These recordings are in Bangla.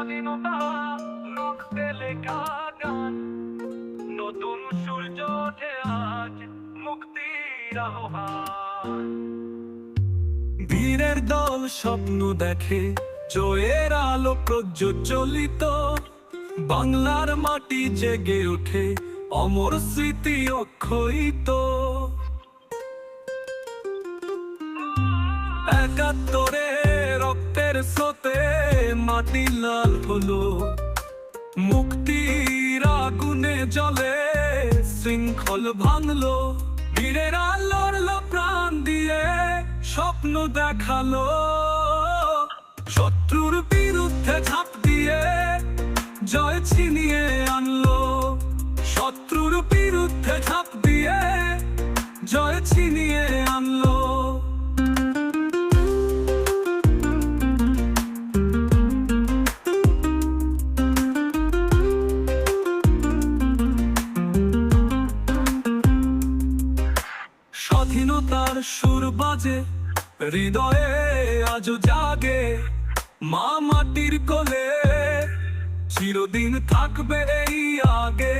স্বাধীনতা গান নতুন সূর্য ওঠে আজ মুক্তির আহ্বান। বীরের দল স্বপ্ন দেখে, জয়ের আলো প্রজ্জ্বলিত বাংলার মাটি জেগে ওঠে, অমর স্মৃতি অক্ষয়িত। একাত্তরে রক্তের স্রোতে মাটি লাল হলো, মুক্তির আগুনে জলে শৃঙ্খল ভাঙলো। বীরেরা লড়লো প্রাণ দিয়ে স্বপ্ন দেখাল। শত্রুর বিরুদ্ধে ঝাঁপ দিয়ে জয় ছিনিয়ে আনলো। শত্রুর বিরুদ্ধে ঝাঁপ দিয়ে জয় ছিনিয়ে স্বাধীনতার সুর বাজে, হৃদয়ে আজও জাগে মা মাটির কোলে। চিরদিন থাকবে এই আগে।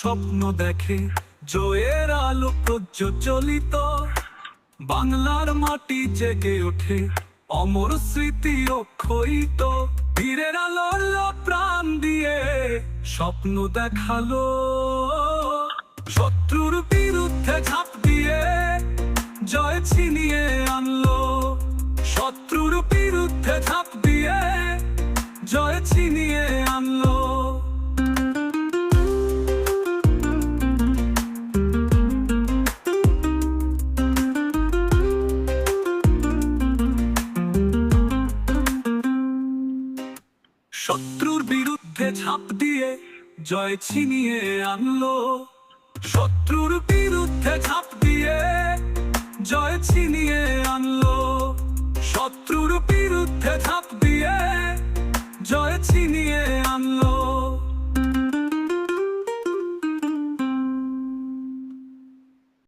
স্বপ্ন দেখে জয়ের আলো প্রজ্জ্বলিত বাংলার মাটি জেগে ওঠে, অমর স্মৃতি অক্ষয়িত। বীরের আলোর প্রাণ দিয়ে স্বপ্ন দেখাল। শত্রুর বিরুদ্ধে ঝাঁপ দিয়ে জয় ছিনিয়ে আনলো। শত্রুর বিরুদ্ধে ঝাঁপ দিয়ে জয় ছিনিয়ে আনলো। শত্রুর বিরুদ্ধে ছাপ দিয়ে জয় ছিনিয়ে আনলো। শত্রুর বিরুদ্ধে ঝাঁপ দিয়ে জয় ছিনিয়ে আনলো। শত্রুর বিরুদ্ধে